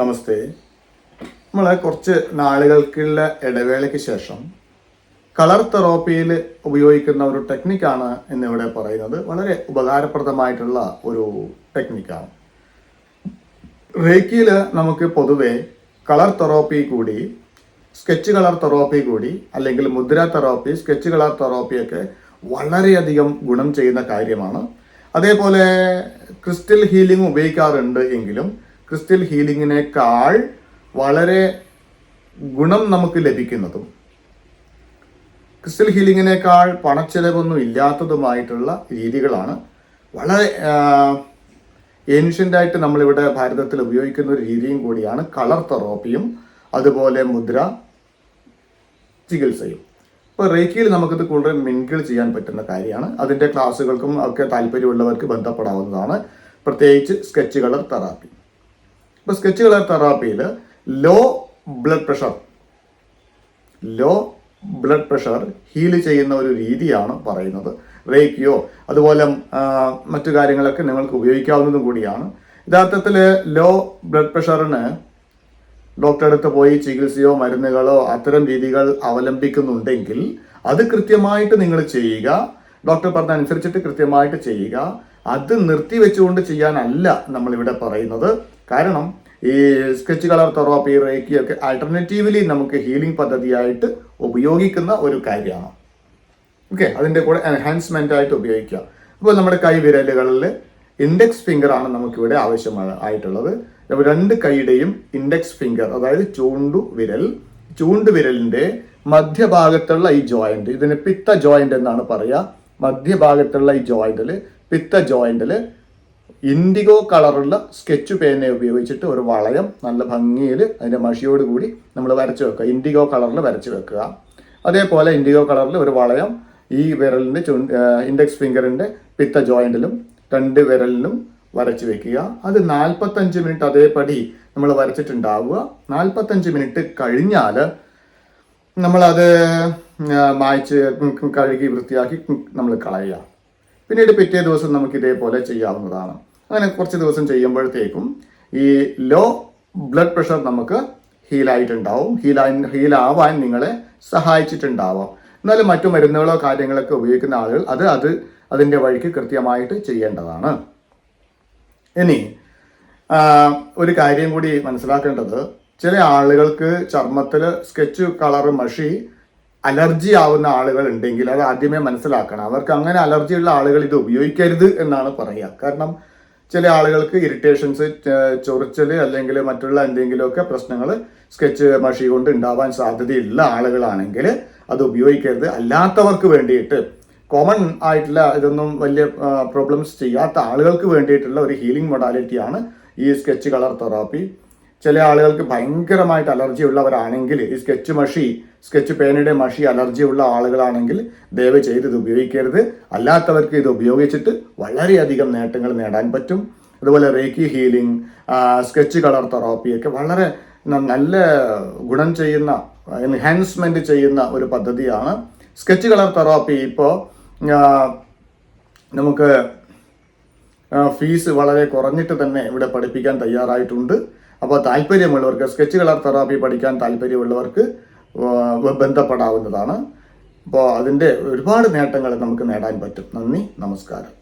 നമസ്തേ. നമ്മൾ കുറച്ച് നാളുകൾക്കുള്ള ഇടവേളയ്ക്ക് ശേഷം കളർ തെറാപ്പിയിൽ ഉപയോഗിക്കുന്ന ഒരു ടെക്നിക്കാണ് എന്നിവിടെ പറയുന്നത്. വളരെ ഉപകാരപ്രദമായിട്ടുള്ള ഒരു ടെക്നിക്കാണ്. റേക്കിയിൽ നമുക്ക് പൊതുവെ കളർ തെറാപ്പി കൂടി സ്കെച്ച് കളർ തെറാപ്പി കൂടി അല്ലെങ്കിൽ മുദ്ര തെറാപ്പി സ്കെച്ച് കളർ തെറാപ്പിയൊക്കെ വളരെയധികം ഗുണം ചെയ്യുന്ന കാര്യമാണ്. അതേപോലെ ക്രിസ്റ്റൽ ഹീലിംഗ് ഉപയോഗിക്കാറുണ്ട് എങ്കിലും ക്രിസ്റ്റൽ ഹീലിങ്ങിനേക്കാൾ വളരെ ഗുണം നമുക്ക് ലഭിക്കുന്നതും ക്രിസ്റ്റൽ ഹീലിങ്ങിനേക്കാൾ പണച്ചെലവൊന്നും ഇല്ലാത്തതുമായിട്ടുള്ള രീതികളാണ്. വളരെ ഏൻഷ്യന്റായിട്ട് നമ്മളിവിടെ ഭാരതത്തിൽ ഉപയോഗിക്കുന്ന ഒരു രീതിയും കൂടിയാണ് കളർ തെറാപ്പിയും അതുപോലെ മുദ്ര ചികിത്സയും. ഇപ്പോൾ റേക്കിയിൽ നമുക്കിത് കൂടുതൽ മിങ്കിൾ ചെയ്യാൻ പറ്റുന്ന കാര്യമാണ്. അതിന്റെ ക്ലാസ്സുകൾക്കും ഒക്കെ താല്പര്യമുള്ളവർക്ക് ബന്ധപ്പെടാവുന്നതാണ്. പ്രത്യേകിച്ച് സ്കെച്ച് കളർ തെറാപ്പി. ഇപ്പോൾ sketch colour തെറാപ്പിയിൽ low blood pressure low blood pressure heal ചെയ്യുന്ന ഒരു രീതിയാണ് പറയുന്നത്. റേക്കിയോ അതുപോലെ മറ്റു കാര്യങ്ങളൊക്കെ നിങ്ങൾക്ക് ഉപയോഗിക്കാവുന്നതും കൂടിയാണ്. യഥാർത്ഥത്തിൽ ലോ ബ്ലഡ് പ്രഷറിന് ഡോക്ടറെ അടുത്ത് പോയി ചികിത്സയോ മരുന്നുകളോ അത്തരം രീതികൾ അവലംബിക്കുന്നുണ്ടെങ്കിൽ അത് കൃത്യമായിട്ട് നിങ്ങൾ ചെയ്യുക. ഡോക്ടർ പറഞ്ഞ അനുസരിച്ചിട്ട് കൃത്യമായിട്ട് ചെയ്യുക. അത് നിർത്തി നിർത്തിവെച്ചുകൊണ്ട് ചെയ്യാനല്ല നമ്മളിവിടെ പറയുന്നത്. കാരണം ഈ സ്കെച്ച് കളർ തെറാപ്പി റേക്കി ഒക്കെ ആൾട്ടർനേറ്റീവ്ലി നമുക്ക് ഹീലിംഗ് പദ്ധതിയായിട്ട് ഉപയോഗിക്കുന്ന ഒരു കാര്യമാണ്. ഓക്കെ അതിന്റെ കൂടെ എൻഹാൻസ്മെന്റ് ആയിട്ട് ഉപയോഗിക്കുക. അപ്പോൾ നമ്മുടെ കൈ വിരലുകളിൽ ഇൻഡെക്സ് ഫിംഗർ ആണ് നമുക്കിവിടെ ആവശ്യമാണ് ആയിട്ടുള്ളത്. അപ്പോൾ രണ്ട് കൈയുടെയും ഇൻഡെക്സ് ഫിംഗർ അതായത് ചൂണ്ടു വിരൽ ചൂണ്ടു വിരലിന്റെ മധ്യഭാഗത്തുള്ള ഈ ജോയിന്റ് ഇതിന് പിത്ത ജോയിന്റ് എന്നാണ് പറയുക. മധ്യഭാഗത്തുള്ള ഈ ജോയിന്റിൽ പിത്ത ജോയിന്റിൽ ഇൻഡിഗോ കളറുള്ള സ്കെച്ച് പേന ഉപയോഗിച്ചിട്ട് ഒരു വളയം നല്ല ഭംഗിയിൽ അതിന്റെ മഷിയോട് കൂടി നമ്മൾ വരച്ച് വെക്കുക. ഇൻഡിഗോ കളറിൽ വരച്ച് വെക്കുക. അതേപോലെ ഇൻഡിഗോ കളറിൽ ഒരു വളയം ഈ വിരലിന്റെ ചു ഇൻഡെക്സ് ഫിംഗറിന്റെ പിത്ത ജോയിന്റിലും രണ്ട് വിരലിലും വരച്ച് വെക്കുക. അത് നാൽപ്പത്തഞ്ച് മിനിറ്റ് അതേപടി നമ്മൾ വരച്ചിട്ടുണ്ടാവുക. നാൽപ്പത്തഞ്ച് മിനിറ്റ് കഴിഞ്ഞാൽ നമ്മളത് മായ്ച്ച് കഴുകി വൃത്തിയാക്കി നമ്മൾ കളയുക. പിന്നീട് പിറ്റേ ദിവസം നമുക്ക് ഇതേപോലെ ചെയ്യാവുന്നതാണ്. അങ്ങനെ കുറച്ച് ദിവസം ചെയ്യുമ്പോഴത്തേക്കും ഈ ലോ ബ്ലഡ് പ്രഷർ നമുക്ക് ഹീലായിട്ടുണ്ടാവും ഹീലായി ഹീലാവാൻ നിങ്ങളെ സഹായിച്ചിട്ടുണ്ടാവാം. എന്നാലും മറ്റു മരുന്നുകളോ കാര്യങ്ങളൊക്കെ ഉപയോഗിക്കുന്ന ആളുകൾ അത് അത് അതിന്റെ വഴിക്ക് കൃത്യമായിട്ട് ചെയ്യേണ്ടതാണ്. ഇനി ഒരു കാര്യം കൂടി മനസ്സിലാക്കേണ്ടത്. ചില ആളുകൾക്ക് ചർമ്മത്തിൽ സ്കെച്ച് കളർ മഷി അലർജി ആവുന്ന ആളുകൾ ഉണ്ടെങ്കിൽ അത് ആദ്യമേ മനസ്സിലാക്കണം. അവർക്ക് അങ്ങനെ അലർജിയുള്ള ആളുകൾ ഇത് ഉപയോഗിക്കരുത് എന്നാണ് പറയുക കാരണം ചില ആളുകൾക്ക് ഇറിറ്റേഷൻസ് ചൊറിച്ചൽ അല്ലെങ്കിൽ മറ്റുള്ള എന്തെങ്കിലുമൊക്കെ പ്രശ്നങ്ങൾ സ്കെച്ച് മഷി കൊണ്ട് ഉണ്ടാവാൻ സാധ്യതയുള്ള ആളുകളാണെങ്കിൽ അത് ഉപയോഗിക്കരുത്. അല്ലാത്തവർക്ക് വേണ്ടിയിട്ട് കോമൺ ആയിട്ടുള്ള ഇതൊന്നും വലിയ പ്രോബ്ലംസ് ചെയ്യാത്ത ആളുകൾക്ക് വേണ്ടിയിട്ടുള്ള ഒരു ഹീലിംഗ് മൊഡാലിറ്റിയാണ് ഈ സ്കെച്ച് കളർ തെറാപ്പി ചില ആളുകൾക്ക് ഭയങ്കരമായിട്ട് അലർജി ഉള്ളവരാണെങ്കിൽ ഈ സ്കെച്ച് മഷി സ്കെച്ച് പേനയുടെ മഷി അലർജി ഉള്ള ആളുകളാണെങ്കിൽ ദയവ് ചെയ്ത് ഇത് ഉപയോഗിക്കരുത്. അല്ലാത്തവർക്ക് ഇത് ഉപയോഗിച്ചിട്ട് വളരെയധികം നേട്ടങ്ങൾ നേടാൻ പറ്റും. അതുപോലെ reiki healing sketch colour therapy ഒക്കെ വളരെ നല്ല ഗുണം ചെയ്യുന്ന എൻഹാൻസ്മെന്റ് ചെയ്യുന്ന ഒരു പദ്ധതിയാണ് സ്കെച്ച് കളർ തെറാപ്പി. ഇപ്പോൾ നമുക്ക് ഫീസ് വളരെ കുറഞ്ഞിട്ട് തന്നെ ഇവിടെ പഠിപ്പിക്കാൻ തയ്യാറായിട്ടുണ്ട്. അപ്പോൾ താല്പര്യമുള്ളവർക്ക് സ്കെച്ച് കളർ തെറാപ്പി പഠിക്കാൻ താല്പര്യമുള്ളവർക്ക് ബന്ധപ്പെടാവുന്നതാണ്. അപ്പോൾ അതിന്റെ ഒരുപാട് നേട്ടങ്ങൾ നമുക്ക് നേടാൻ പറ്റും. നന്ദി നമസ്കാരം.